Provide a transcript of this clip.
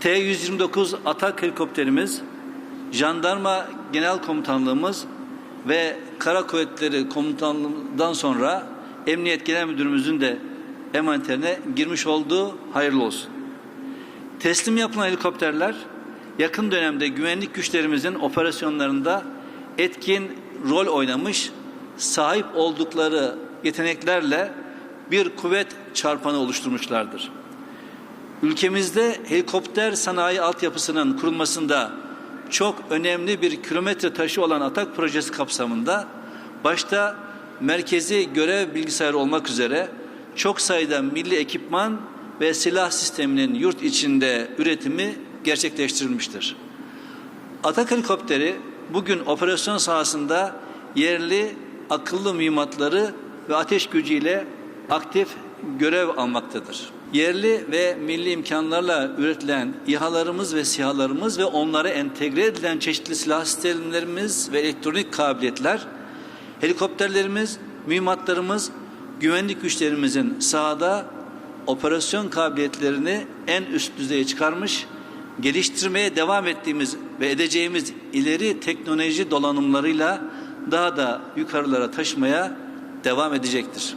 T-129 Atak helikopterimiz, Jandarma Genel Komutanlığımız ve Kara Kuvvetleri Komutanlığından sonra Emniyet Genel Müdürümüzün de emanetlerine girmiş olduğu hayırlı olsun. Teslim yapılan helikopterler yakın dönemde güvenlik güçlerimizin operasyonlarında etkin rol oynamış, sahip oldukları yeteneklerle bir kuvvet çarpanı oluşturmuşlardır. Ülkemizde helikopter sanayi altyapısının kurulmasında çok önemli bir kilometre taşı olan Atak projesi kapsamında başta merkezi görev bilgisayarı olmak üzere çok sayıda milli ekipman ve silah sisteminin yurt içinde üretimi gerçekleştirilmiştir. Atak helikopteri bugün operasyon sahasında yerli akıllı mühimmatları ve ateş gücüyle aktif görev almaktadır. Yerli ve milli imkanlarla üretilen İHA'larımız ve SİHA'larımız ve onlara entegre edilen çeşitli silah sistemlerimiz ve elektronik kabiliyetler, helikopterlerimiz, mühimmatlarımız, güvenlik güçlerimizin sahada operasyon kabiliyetlerini en üst düzeye çıkarmış, geliştirmeye devam ettiğimiz ve edeceğimiz ileri teknoloji dolanımlarıyla daha da yukarılara taşımaya devam edecektir.